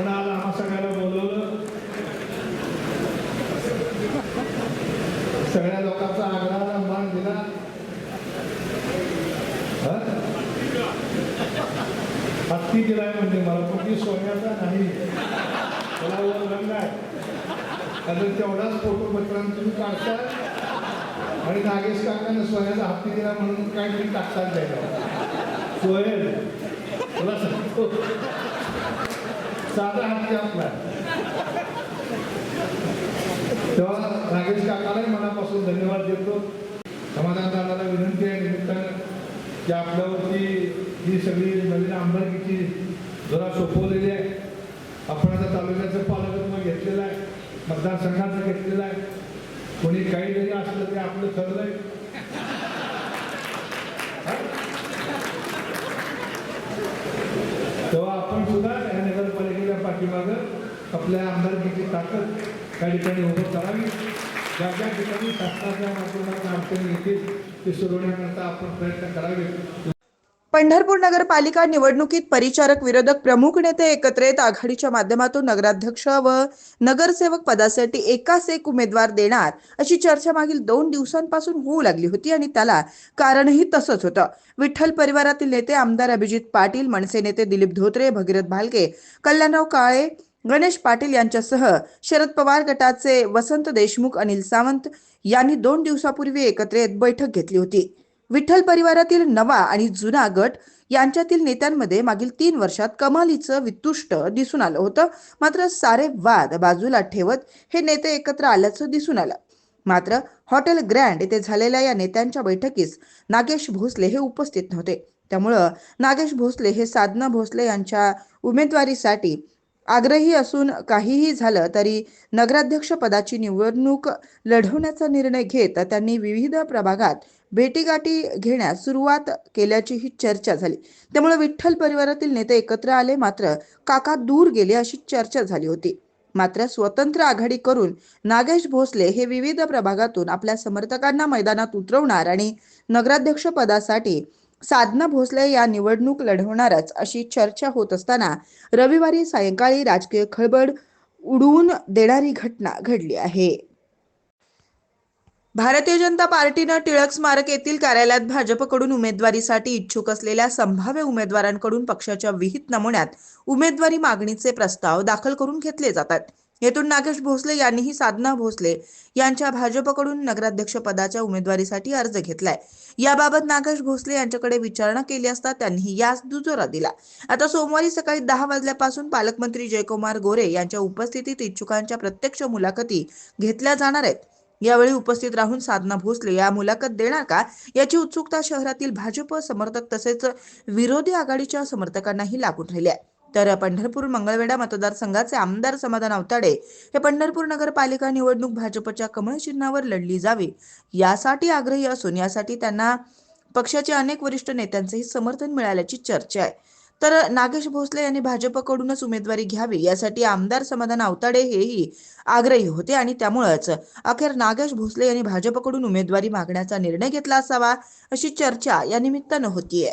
पण आज आम्हा सगळ्याला बोलवलं. सगळ्या लोकांचा आग्रहाला मान दिला. हत्ती दिलाय म्हणजे मला कुठली सोन्याचा नाही. मला वर रंग आहे. कारण तेवढाच फोटो मित्रांनो तुम्ही काढताय. आणि नागेश काकांना सोन्याचा हत्ती दिला म्हणून काहीतरी टाकतात जायला सोयल तुला सांगतो. साधा हत्ती आपला. तेव्हा नागेश काकालाही मनापासून धन्यवाद देतो. समाधान दादाला विनंती आहे निमित्तानं की आपल्यावरती ही सगळी नवीन आमदारकीची जरा सोपवलेली आहे. आपण आता तालुक्याचं पालकत्व घेतलेलं आहे मतदारसंघाचं घेतलेलं आहे. कोणी काही जरी असलं ते आपलं ठरलंय. तेव्हा आपण सुद्धा पाठीमागं आपल्या आमदारकीची ताकद त्या ठिकाणी उभं करावी. ज्या ज्या ठिकाणी शासनाच्या माध्यमातून अडचणी येतील ते सोडवण्याकरता आपण प्रयत्न करावे पंढरपूर नगरपालिका निवडणुकीत परिचारक विरोधक प्रमुख नेते एकत्र येत आघाडीच्या माध्यमातून नगराध्यक्ष व नगरसेवक पदासाठी एकाच एक उमेदवार देणार अशी चर्चा मागील दोन दिवसांपासून होऊ लागली होती आणि त्याला कारणही तसंच होतं. विठ्ठल परिवारातील नेते आमदार अभिजित पाटील मनसे नेते दिलीप धोत्रे भगीरथ भालके कल्याणराव काळे गणेश पाटील यांच्यासह शरद पवार गटाचे वसंत देशमुख अनिल सावंत यांनी दोन दिवसापूर्वी एकत्र येत बैठक घेतली होती. विठ्ठल परिवारातील नवा आणि जुना गट यांच्यातील नेत्यांमध्ये मागील तीन वर्षात कमालीचं वितुष्ट दिसून आलं होतं. मात्र सारे वाद बाजूला ठेवत हे नेते एकत्र आल्याचं दिसून आलं. मात्र हॉटेल ग्रँड येथे झालेल्या या नेत्यांच्या बैठकीस नागेश भोसले हे उपस्थित नव्हते. त्यामुळं नागेश भोसले हे साधना भोसले यांच्या उमेदवारीसाठी आग्रही असून काहीही झालं तरी नगराध्यक्ष पदाची निवडणूक लढवण्याचा निर्णय घेत त्यांनी विविध प्रभागात भेटीगाठी घेण्यास सुरुवात केल्याचीही चर्चा झाली. त्यामुळे विठ्ठल परिवारातील नेते एकत्र आले मात्र काका दूर गेले अशी चर्चा झाली होती. मात्र स्वतंत्र आघाडी करून नागेश भोसले हे विविध प्रभागातून आपल्या समर्थकांना मैदानात उतरवणार आणि नगराध्यक्ष पदासाठी साधना भोसले या निवडणूक लढवणारच अशी चर्चा होत असताना रविवारी सायंकाळी राजकीय खळबळ उडवून देणारी घटना घडली आहे. भारतीय जनता पार्टीनं टिळक स्मारक येथील कार्यालयात भाजपकडून उमेदवारीसाठी इच्छुक असलेल्या संभाव्य उमेदवारांकडून पक्षाच्या विहित नमुन्यात उमेदवारी मागणीचे प्रस्ताव दाखल करून घेतले जातात. येथून नागेश भोसले यांनीही साधना भोसले यांच्या भाजपकडून नगराध्यक्ष पदाच्या उमेदवारीसाठी अर्ज घेतलाय. याबाबत नागेश भोसले यांच्याकडे विचारणा केली असता त्यांनी यास दुजोरा दिला. आता सोमवारी सकाळी दहा वाजल्यापासून पालकमंत्री जयकुमार गोरे यांच्या उपस्थितीत इच्छुकांच्या प्रत्यक्ष मुलाखती घेतल्या जाणार आहेत. यावेळी उपस्थित राहून साधना भोसले या मुलाखत देणार का? याची उत्सुकता शहरातील भाजप समर्थक तसेच विरोधी आघाडीच्या समर्थकांनाही लागून राहिली आहे. तर पंढरपूर मंगळवेढा मतदारसंघाचे आमदार समाधान अवताडे हे पंढरपूर नगरपालिका निवडणूक भाजपच्या कमळ चिन्हावर लढली जावी यासाठी आग्रही असून यासाठी त्यांना पक्षाचे अनेक वरिष्ठ नेत्यांचेही समर्थन मिळाल्याची चर्चा आहे. तर नागेश भोसले यांनी भाजपकडूनच उमेदवारी घ्यावी यासाठी आमदार समाधान आवताडे हेही आग्रही होते आणि त्यामुळेच अखेर नागेश भोसले यांनी भाजपकडून उमेदवारी मागण्याचा निर्णय घेतला असावा अशी चर्चा या निमित्तानं होतीये.